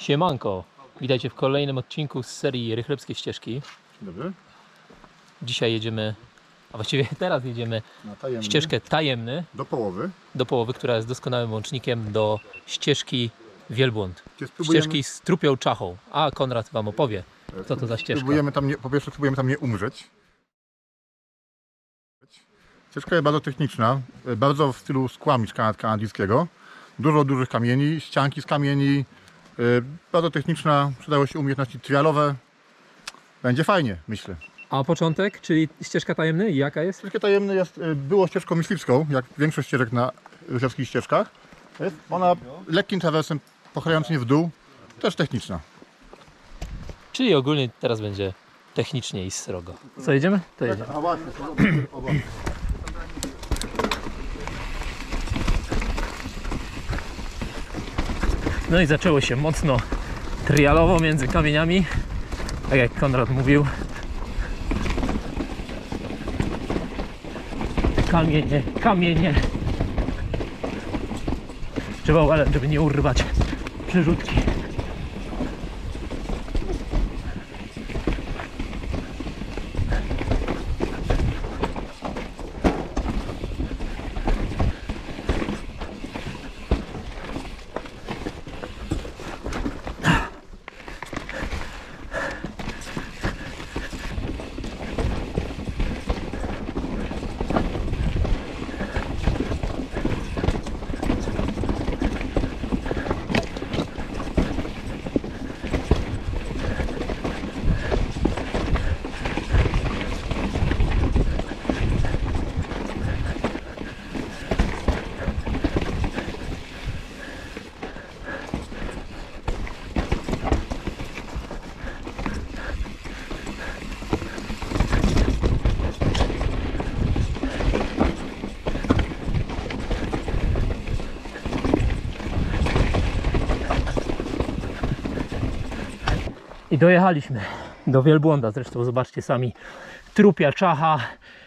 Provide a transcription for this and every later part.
Siemanko, witajcie w kolejnym odcinku z serii Rychlebskie Ścieżki. Dobry. Dzisiaj jedziemy, a właściwie teraz jedziemy Na tajemny. ścieżkę tajemny Do połowy. do połowy, która jest doskonałym łącznikiem do ścieżki Wielbłąd. Gdzie spróbujemy, Ścieżki z trupią czachą. A Konrad Wam opowie, co to za ścieżka. Spróbujemy tam nie, po pierwsze tam nie umrzeć. Ścieżka jest bardzo techniczna, e, bardzo w stylu skłami z kanad kanadyjskiego. Dużo dużych kamieni, ścianki z kamieni. E, Bardzo techniczna, przydały się umiejętności trialowe. Będzie fajnie, myślę. A początek, czyli ścieżka tajemny, jaka jest? Ścieżka tajemny jest, e, było ścieżką myśliwską, jak większość ścieżek na rycerskich ścieżkach. Jest ona lekkim trawersem pochylającym w dół, też techniczna. Czyli ogólnie teraz będzie technicznie i srogo. Co, jedziemy? To jedziemy. A właśnie, No i zaczęło się mocno trialowo między kamieniami. Tak jak Konrad mówił. Kamienie, kamienie. Trzeba uważać, żeby nie urwać przerzutki. I dojechaliśmy do wielbłąda. Zresztą zobaczcie sami. Trupia czacha,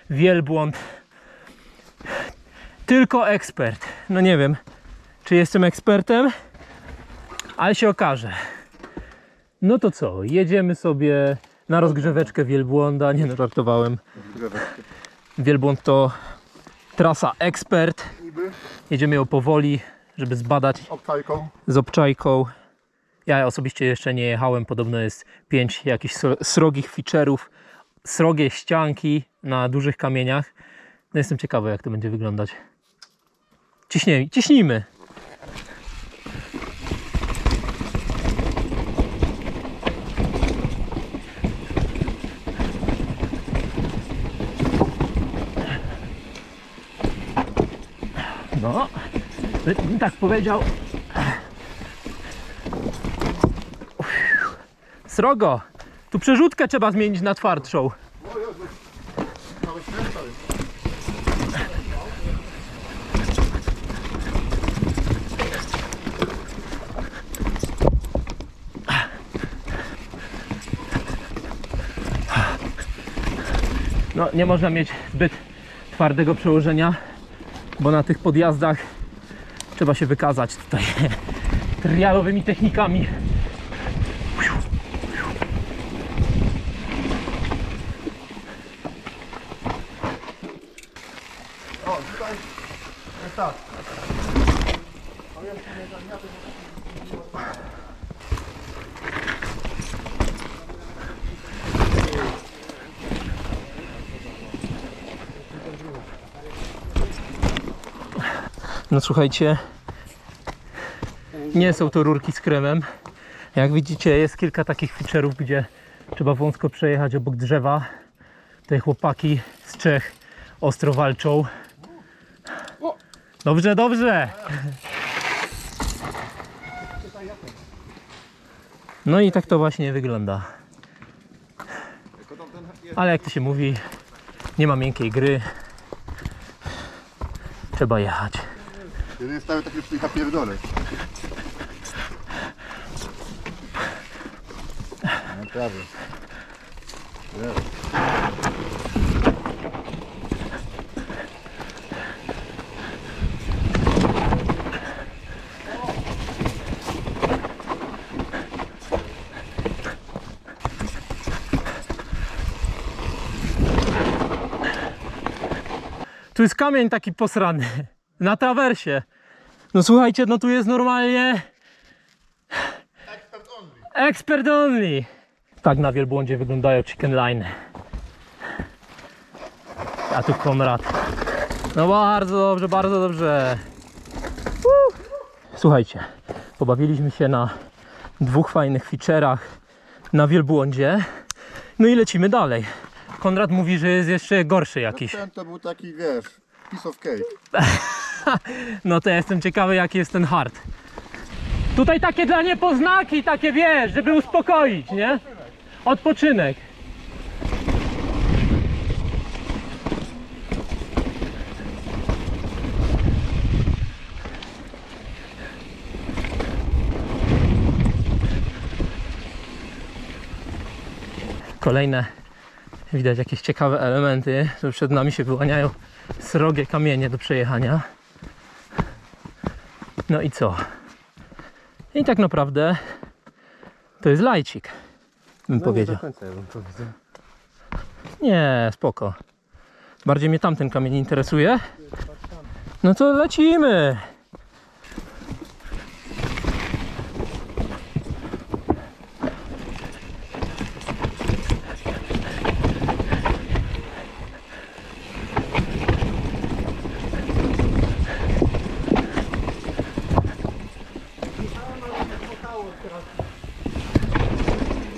wielbłąd. Tylko ekspert. No nie wiem, czy jestem ekspertem, ale się okaże. No to co, jedziemy sobie na rozgrzeweczkę wielbłąda. Nie no, żartowałem. Wielbłąd to trasa ekspert. Jedziemy ją powoli, żeby zbadać obczajką. z obczajką. Ja osobiście jeszcze nie jechałem. Podobno jest pięć jakichś sro- srogich feature'ów, srogie ścianki na dużych kamieniach. No jestem ciekawy, jak to będzie wyglądać. Ciśnij, ciśnijmy. No, tak powiedział. Srogo, tu przerzutkę trzeba zmienić na twardszą. No, nie można mieć zbyt twardego przełożenia, bo na tych podjazdach trzeba się wykazać tutaj trialowymi technikami. O, tutaj jest tak. No słuchajcie, nie są to rurki z kremem. Jak widzicie, jest kilka takich feature'ów, gdzie trzeba wąsko przejechać obok drzewa. Te chłopaki z Czech ostro walczą. Dobrze, dobrze. No i tak to właśnie wygląda. Ale jak to się mówi, nie ma miękkiej gry. Trzeba jechać. Jeden stały taki przy pierdolę. No prawie. Tu jest kamień taki posrany. Na trawersie. No słuchajcie, no tu jest normalnie... Expert only. Tak na wielbłądzie wyglądają chicken line. A tu Konrad. No bardzo dobrze, bardzo dobrze. Woo! Słuchajcie, pobawiliśmy się na dwóch fajnych feature'ach na wielbłądzie. No i lecimy dalej. Konrad mówi, że jest jeszcze gorszy jakiś. Ten to był taki, wiesz, piece of cake. No to ja jestem ciekawy jaki jest ten hard. Tutaj takie dla niepoznaki, takie wiesz, żeby uspokoić, nie? Odpoczynek. Kolejne widać jakieś ciekawe elementy, że przed nami się wyłaniają srogie kamienie do przejechania. No i co? I tak naprawdę to jest lajcik, bym powiedział. Nie, spoko. Bardziej mnie tamten kamień interesuje. No to lecimy.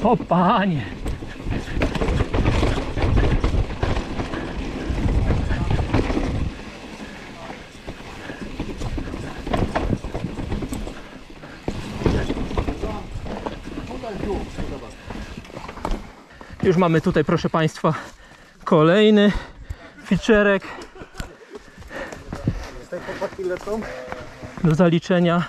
O panie. Już mamy tutaj, proszę Państwa, kolejny ficzerek do zaliczenia.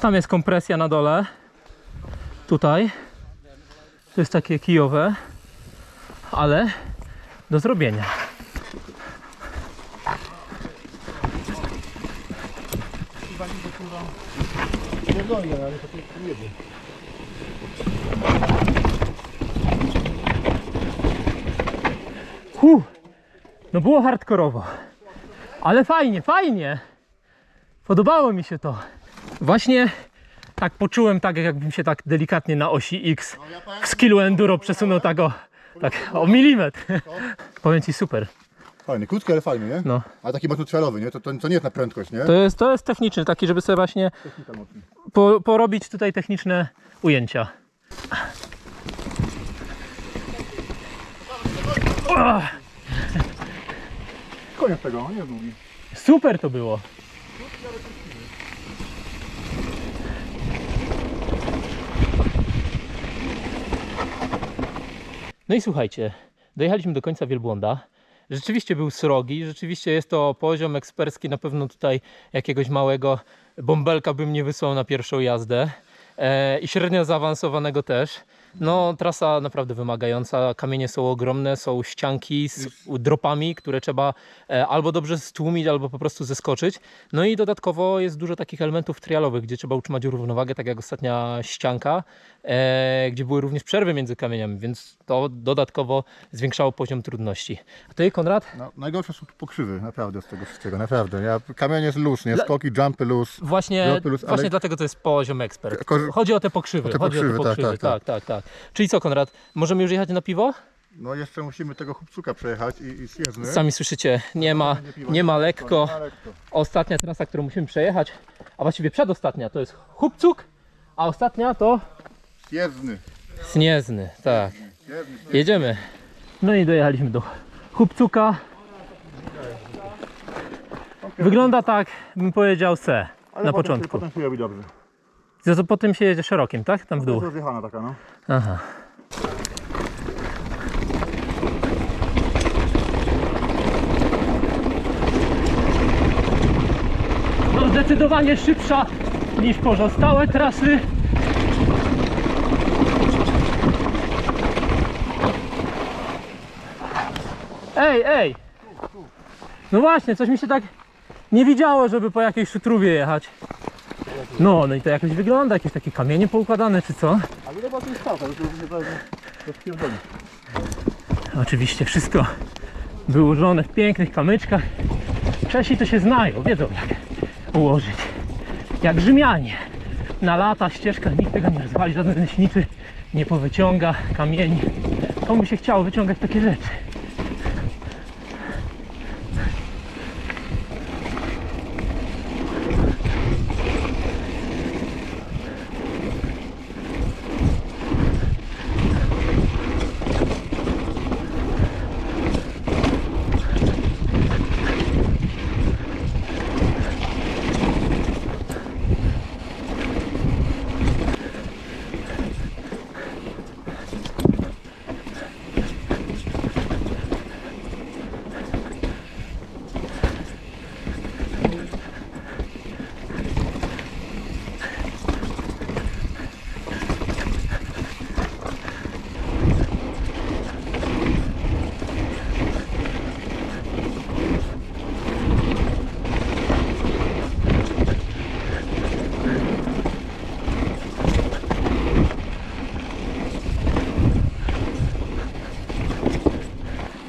Tam jest kompresja na dole. Tutaj. To jest takie kijowe. Ale do zrobienia. Huh. No było hardkorowo. Ale fajnie, fajnie. Podobało mi się to. Właśnie tak poczułem, tak jakbym się tak delikatnie na osi X w skillu enduro przesunął tak o, tak o milimetr. Powiem Ci super. Fajny, krótki, ale fajny, nie? No. A taki mocno trialowy, nie? To, to, to nie jest na prędkość, nie? To jest, to jest techniczny, taki, żeby sobie właśnie po, porobić tutaj techniczne ujęcia. Koniec tego, nie jest długi. Super to było. No i słuchajcie, dojechaliśmy do końca wielbłąda. Rzeczywiście był srogi, rzeczywiście jest to poziom ekspercki. Na pewno tutaj jakiegoś małego bąbelka bym nie wysłał na pierwszą jazdę. E, I średnio zaawansowanego też. No, trasa naprawdę wymagająca. Kamienie są ogromne, są ścianki z dropami, które trzeba e, albo dobrze stłumić, albo po prostu zeskoczyć. No i dodatkowo jest dużo takich elementów trialowych, gdzie trzeba utrzymać równowagę, tak jak ostatnia ścianka, e, gdzie były również przerwy między kamieniami, więc to dodatkowo zwiększało poziom trudności. A ty, Konrad? No, najgorsze są tu pokrzywy, naprawdę z tego wszystkiego, naprawdę. Ja, kamień jest luz, nie? Skoki, jumpy luz. Właśnie, luz, ale- właśnie dlatego to jest poziom ekspert. Chodzi o te pokrzywy. o te chodzi o te pokrzywy, tak, pokrzywy. tak, tak, tak, tak. Czyli co, Konrad? Możemy już jechać na piwo? No jeszcze musimy tego chłopcuka przejechać i, i. Sami słyszycie, nie ma, nie ma lekko. Ostatnia trasa, którą musimy przejechać, a właściwie przedostatnia to jest Chupcuk, a ostatnia to Jezdny. Sniezny. Tak. Jedziemy. No i dojechaliśmy do Chupcuka. Wygląda tak, bym powiedział se na potem początku. Potem się robi dobrze. Za to potem się jedzie szerokim, tak? Tam w To dół. jest rozjechana taka, no. Aha. No zdecydowanie szybsza niż pozostałe trasy. Ej, ej! No właśnie, coś mi się tak nie widziało, żeby po jakiejś szutrówie jechać. No, no i to jakoś wygląda, jakieś takie kamienie poukładane, czy co? A ile była tu skałka, to się pewnie rozpierdoli. Oczywiście wszystko było ułożone w pięknych kamyczkach. Czesi to się znają, wiedzą jak ułożyć. Jak Rzymianie. Na lata ścieżka nikt tego nie rozwali, żaden leśniczy nie powyciąga kamieni. Komu się chciało wyciągać takie rzeczy?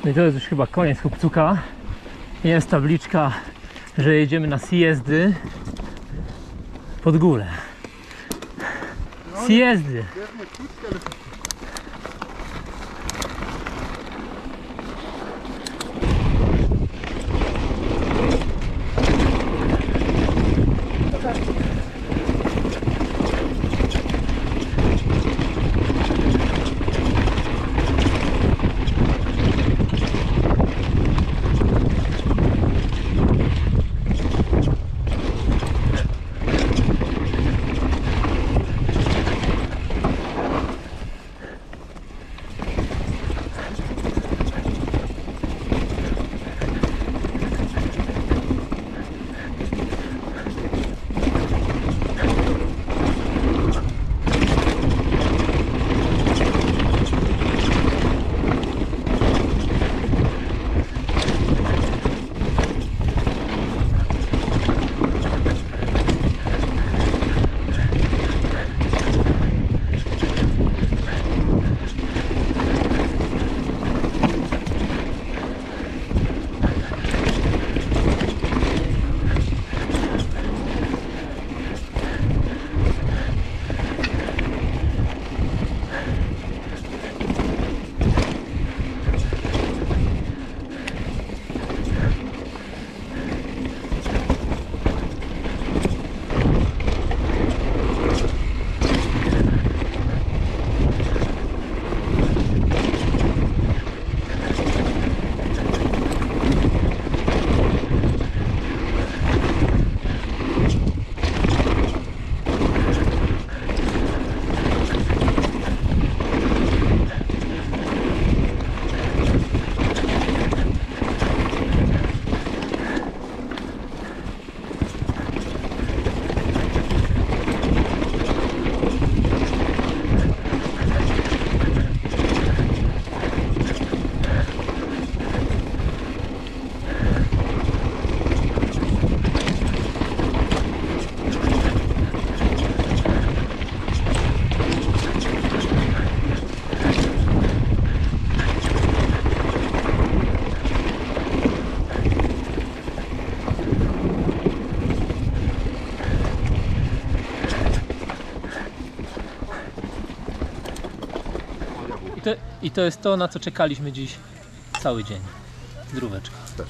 No i to jest już chyba koniec chłopcuka. Jest tabliczka, że jedziemy na zjezdy pod górę. Zjezdy. I to, jest to, na co czekaliśmy dziś cały dzień. Zdróweczka. Też.